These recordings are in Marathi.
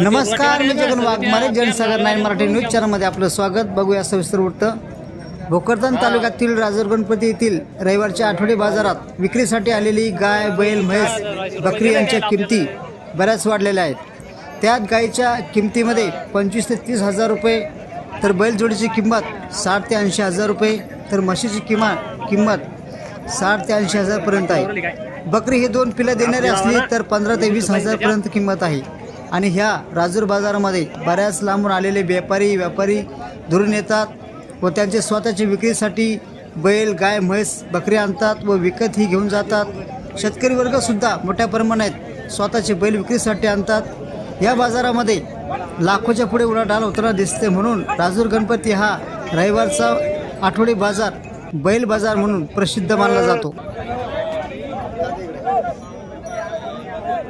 नमस्कार मी जगन वाघमारे जनसागर नाईन मराठी न्यूज चॅनलमध्ये आपलं स्वागत. बघूया सविस्तर वृत्त. भोकरदन तालुक्यातील राजूर गणपती येथील रविवारच्या आठवडे बाजारात विक्रीसाठी आलेली गाय बैल म्हैस बकरी यांच्या किमती बऱ्याच वाढलेल्या आहेत. त्यात गायीच्या किमतीमध्ये पंचवीस ते तीस हजार रुपये तर बैलजोडीची किंमत साठ ते ऐंशी हजार रुपये तर म्हशीची किमान किंमत साठ ते ऐंशी हजारपर्यंत आहे. बकरी हे दोन पिलं देणारी असली तर पंधरा ते वीस हजारपर्यंत किंमत आहे. आणि ह्या राजूर बाजारामध्ये बऱ्याच लांबून आलेले व्यापारी व्यापारी दुरून येतात व त्यांचे स्वतःच्या विक्रीसाठी बैल गाय म्हैस बकरी आणतात व विकतही घेऊन जातात. शेतकरी वर्गसुद्धा मोठ्या प्रमाणात स्वतःचे बैल विक्रीसाठी आणतात. या बाजारामध्ये लाखोच्या पुढे उलाढाल होताना दिसते म्हणून राजूर गणपती हा रविवारचा आठवडी बाजार बैल बाजार म्हणून प्रसिद्ध मानला जातो.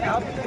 Yeah.